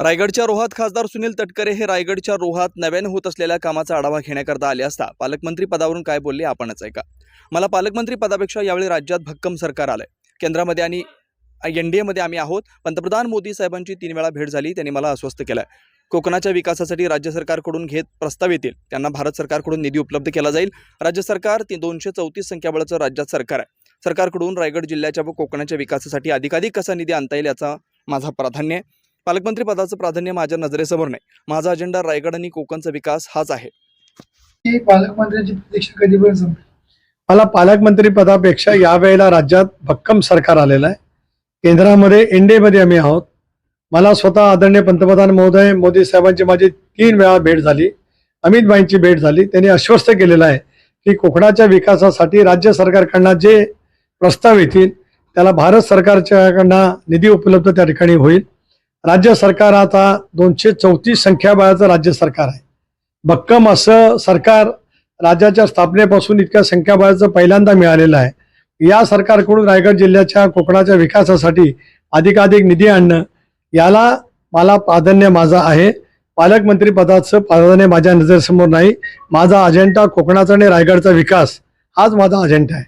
रायगडच्या रोहात खासदार सुनील तटकरे हे रायगडच्या रोहात नव्याने होत असलेल्या कामाचा आढावा घेण्याकरता आले असता पालकमंत्री पदावरून काय बोलले आपणच ऐका. मला पालकमंत्री पदापेक्षा यावेळी राज्यात भक्कम सरकार आलंय. केंद्रामध्ये आणि एन डी एमध्ये आम्ही आहोत. पंतप्रधान मोदी साहेबांची तीन वेळा भेट झाली. त्यांनी मला अस्वस्थ केलं कोकणाच्या विकासासाठी राज्य सरकारकडून घेत प्रस्ताव येतील. त्यांना भारत सरकारकडून निधी उपलब्ध केला जाईल. राज्य सरकार ती दोनशे चौतीस संख्याबळाचं राज्यात सरकार आहे. सरकारकडून रायगड जिल्ह्याच्या व कोकणाच्या विकासासाठी अधिकाधिक कसा निधी आणता येईल याचा माझा प्राधान्य आहे. पालकमंत्री पदाचं प्राधान्य माझ्या नजरेसमोर नाही. माझा अजेंडा रायगड आणि कोकणचा विकास हाच आहे. पालकमंत्र्यांची प्रतीक्षा कधीपर्यंत संपली? मला पालकमंत्री पदापेक्षा यावेळेला राज्यात भक्कम सरकार आलेलं आहे. केंद्रामध्ये एनडीएमध्ये आम्ही आहोत. मला स्वतः आदरणीय पंतप्रधान महोदय मोदी साहेबांची माझी तीन वेळा भेट झाली. अमित भाईंची भेट झाली. त्यांनी आश्वस्त केलेलं आहे की कोकणाच्या विकासासाठी राज्य सरकारकडनं जे प्रस्ताव येतील त्याला भारत सरकारच्याकडनं निधी उपलब्ध त्या ठिकाणी होईल. राज्य सरकार आता दोनशे चौतीस संख्याबळाचं राज्य सरकार आहे. भक्कम असं सरकार राज्याच्या स्थापनेपासून इतक्या संख्याबळाचं पहिल्यांदा मिळालेलं आहे. या सरकारकडून रायगड जिल्ह्याच्या कोकणाच्या विकासासाठी अधिकाधिक निधी आणणं याला मला प्राधान्य माझं आहे. पालकमंत्री पदाचं प्राधान्य माझ्या नजरेसमोर नाही. माझा अजेंडा कोकणाचा आणि रायगडचा विकास हाच माझा अजेंडा आहे.